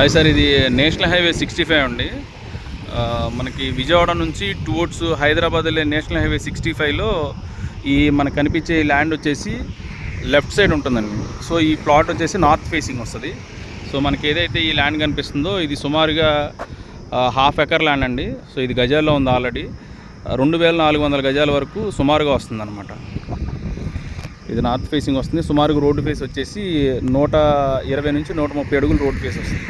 Hi sir ఇది national highway sixty five అండి. మనకి విజయవాడ నుంచి టువర్డ్స్ హైదరాబాద్ వెళ్ళే నేషనల్ హైవే సిక్స్టీ ఫైవ్లో ఈ మనకు కనిపించే ల్యాండ్ వచ్చేసి లెఫ్ట్ సైడ్ ఉంటుందండి. సో ఈ ప్లాట్ వచ్చేసి నార్త్ ఫేసింగ్ వస్తుంది. సో మనకి ఏదైతే ఈ ల్యాండ్ కనిపిస్తుందో ఇది సుమారుగా హాఫ్ ఎకర్ ల్యాండ్ అండి. సో ఇది గజాల్లో ఉంది ఆల్రెడీ రెండు వేల నాలుగు వందల గజాల వరకు సుమారుగా వస్తుంది ఇది నార్త్ ఫేసింగ్ వస్తుంది. సుమారుగా రోడ్డు ఫేస్ వచ్చేసి నూట ఇరవై నుంచి నూట ముప్పై అడుగులు రోడ్డు ఫేస్ వస్తుంది.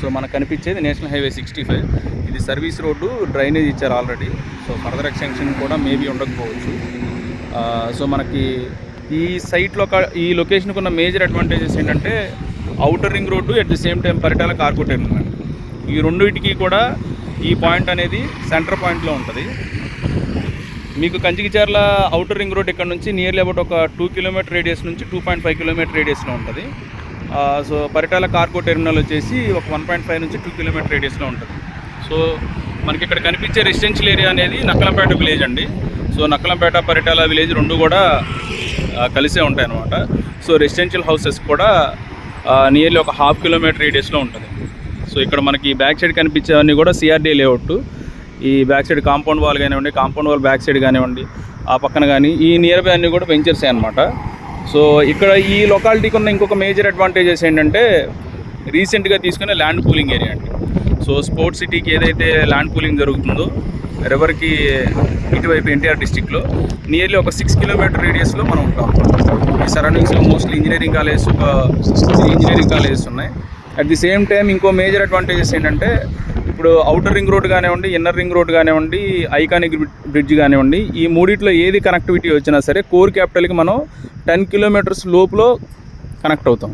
సో మనకు కనిపించేది నేషనల్ హైవే సిక్స్టీ ఫైవ్. ఇది సర్వీస్ రోడ్డు డ్రైనేజ్ ఇచ్చారు ఆల్రెడీ. సో ఫర్దర్ ఎక్స్టెన్షన్ కూడా మేబీ ఉండకపోవచ్చు. సో మనకి ఈ సైట్లో ఈ లొకేషన్కి ఉన్న మేజర్ అడ్వాంటేజెస్ ఏంటంటే outer ring road at the same time Paritala cargo terminal ఈ రెండింటికి కూడా ఈ పాయింట్ అనేది సెంటర్ పాయింట్లో ఉంటుంది. మీకు కంచికిచర్ల అవుటర్ రింగ్ రోడ్ ఇక్కడ నుంచి నియర్లీ అబౌట్ ఒక టూ కిలోమీటర్ రేడియస్ నుంచి టూ పాయింట్ ఫైవ్ కిలోమీటర్ రేడియస్లో ఉంటుంది. సో పరిటాల కార్గో టెర్మినల్ వచ్చేసి ఒక వన్ పాయింట్ ఫైవ్ నుంచి టూ కిలోమీటర్ రేడియస్లో ఉంటుంది. సో మనకి ఇక్కడ కనిపించే రెసిడెన్షియల్ ఏరియా అనేది నక్కలంపేట విలేజ్ అండి. సో నక్కలంపేట పరిటాల విలేజ్ రెండు కూడా కలిసే ఉంటాయి అన్నమాట సో రెసిడెన్షియల్ హౌసెస్ కూడా నియర్లీ ఒక హాఫ్ కిలోమీటర్ రేడియస్లో ఉంటుంది. సో ఇక్కడ మనకి బ్యాక్ సైడ్ కనిపించేవన్నీ కూడా సిఆర్డీ లేఅవుట్. ఈ బ్యాక్ సైడ్ కాంపౌండ్ వాల్ కానివ్వండి కాంపౌండ్ వాల్ బ్యాక్ సైడ్ కానివ్వండి ఆ పక్కన కానీ ఈ నియర్ బై అన్నీ కూడా వెంచర్సే అనమాట సో ఇక్కడ ఈ లొకాలిటీకి ఉన్న ఇంకొక మేజర్ అడ్వాంటేజెస్ ఏంటంటే రీసెంట్గా తీసుకునే ల్యాండ్ పూలింగ్ ఏరియా అండి. సో స్పోర్ట్స్ సిటీకి ఏదైతే ల్యాండ్ పూలింగ్ జరుగుతుందో రివర్కి ఇటువైపు ఎన్టీఆర్ డిస్టిక్లో నియర్లీ ఒక సిక్స్ కిలోమీటర్ రేడియస్లో మనం ఉంటాం. ఈ సరౌండింగ్స్లో మోస్ట్లీ ఇంజనీరింగ్ కాలేజెస్ ఒక ఇంజనీరింగ్ కాలేజెస్ ఉన్నాయి. అట్ ది సేమ్ టైం ఇంకో మేజర్ అడ్వాంటేజెస్ ఏంటంటే ఇప్పుడు అవుటర్ రింగ్ రోడ్ కానివ్వండి ఇన్నర్ రింగ్ రోడ్ కానివ్వండి ఐకానిక్ బ్రిడ్జ్ కానివ్వండి ఈ మూడిట్లో ఏది కనెక్టివిటీ వచ్చినా సరే కోర్ క్యాపిటల్కి మనం టెన్ కిలోమీటర్స్ లోపులో కనెక్ట్ అవుతాం.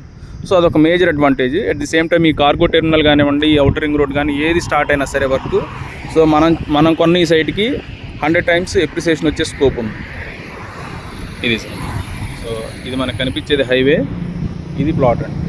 సో అదొక major advantage at the same time ఈ కార్గో టెర్మినల్ కానివ్వండి ఈ అవుటర్ రింగ్ రోడ్ కానీ ఏది స్టార్ట్ అయినా సరే వర్క్. సో మనం మనం కొన్న ఈ సైట్కి హండ్రెడ్ టైమ్స్ ఎప్రిసియేషన్ వచ్చే స్కోప్ ఉంది. ఇది సార్. సో ఇది మనకు కనిపించేది హైవే ఇది ప్లాట్ అండి.